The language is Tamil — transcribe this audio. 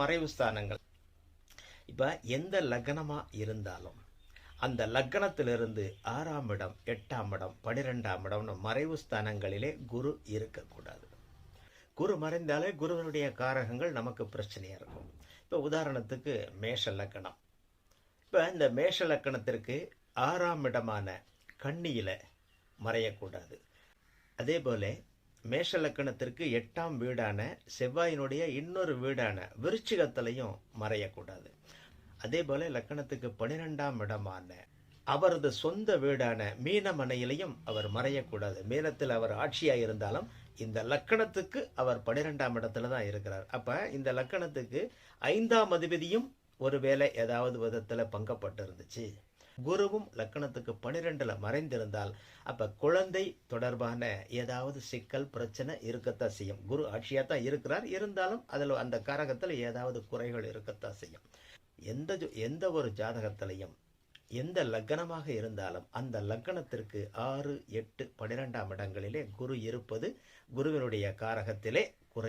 மறைவு ஸ்தானங்கள். இப்போ எந்த லக்னமாக இருந்தாலும் அந்த லக்னத்திலிருந்து ஆறாம் இடம் எட்டாம் இடம் பனிரெண்டாம் இடம்னு மறைவு ஸ்தானங்களிலே குரு இருக்கக்கூடாது. குரு மறைந்தாலே குருவனுடைய காரகங்கள் நமக்கு பிரச்சனையாக இருக்கும். இப்போ உதாரணத்துக்கு மேஷ லக்கணம் இப்போ இந்த மேஷ லக்கணத்திற்கு ஆறாம் இடமான கண்ணியில் மறையக்கூடாது. அதே போல மேஷ லக்கணத்திற்கு எட்டாம் வீடான செவ்வாயினுடைய இன்னொரு வீடான விருச்சிகத்திலையும் மறையக்கூடாது. அதே போல லக்கணத்துக்கு பனிரெண்டாம் இடமான அவரது சொந்த வீடான மீனமனையிலையும் அவர் மறையக்கூடாது. மீனத்தில் அவர் ஆட்சியாக இருந்தாலும் இந்த லக்கணத்துக்கு அவர் பனிரெண்டாம் இடத்துல தான் இருக்கிறார். அப்போ இந்த லக்கணத்துக்கு ஐந்தாம் அதிபதியும் ஒருவேளை ஏதாவது விதத்தில் பங்கப்பட்டு இருந்துச்சு குருவும் லக்கணத்துக்கு பனிரெண்டுல மறைந்திருந்தால் அப்ப குழந்தை தொடர்பான ஏதாவது சிக்கல் பிரச்சனை இருக்கத்தான் செய்யும். குரு ஆட்சியா தான் இருக்கிறார். இருந்தாலும் அதுல அந்த காரகத்தில் ஏதாவது குறைகள் இருக்கத்தான் செய்யும். எந்த ஜோ- எந்த ஒரு ஜாதகத்திலையும் எந்த லக்னமாக இருந்தாலும் அந்த லக்னத்திற்கு ஆறு எட்டு பன்னிரெண்டாம் இடங்களிலே குரு இருப்பது குருவினுடைய காரகத்திலே குறை